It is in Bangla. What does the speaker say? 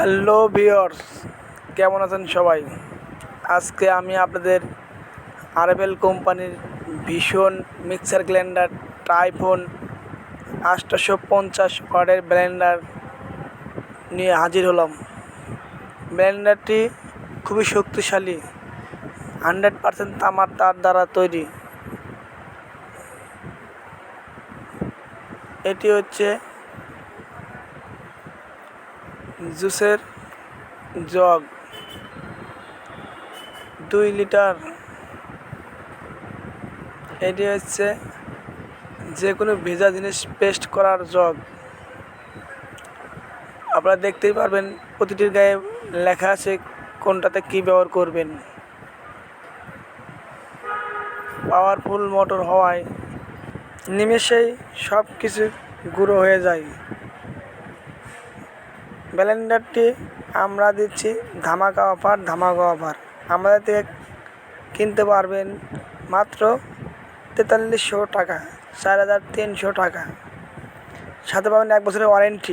হ্যালো ভিওর্স কেমন আছেন সবাই? আজকে আমি আপনাদের আরবেল কোম্পানির ভীষণ মিক্সার গ্রাইন্ডার, টাইফোন আটশোশো পঞ্চাশ ওয়ার্ডের ব্লেন্ডার নিয়ে হাজির হলাম। ব্লেন্ডারটি খুবই শক্তিশালী, হান্ড্রেড পারসেন্ট তামার তার দ্বারা তৈরি। এটি হচ্ছে জুসের জগ দুই লিটার। এটি হচ্ছে যে কোনো ভেজা জিনিস পেস্ট করার জগ। আপনারা দেখতেই পারবেন প্রতিটির গায়ে লেখা আছে কোনটাতে কী ব্যবহার করবেন। পাওয়ারফুল মোটর হওয়ায় নিমেষেই সব কিছু গুঁড়ো হয়ে যায়। ব্লেন্ডারটি আমরা দিচ্ছি ধামাকা অফার ধামাকা অফার। আমাদের থেকে কিনতে পারবেন মাত্র তেতাল্লিশশো টাকা চার হাজার তিনশো টাকা। সাথে পাবেন এক বছরের ওয়ারেন্টি।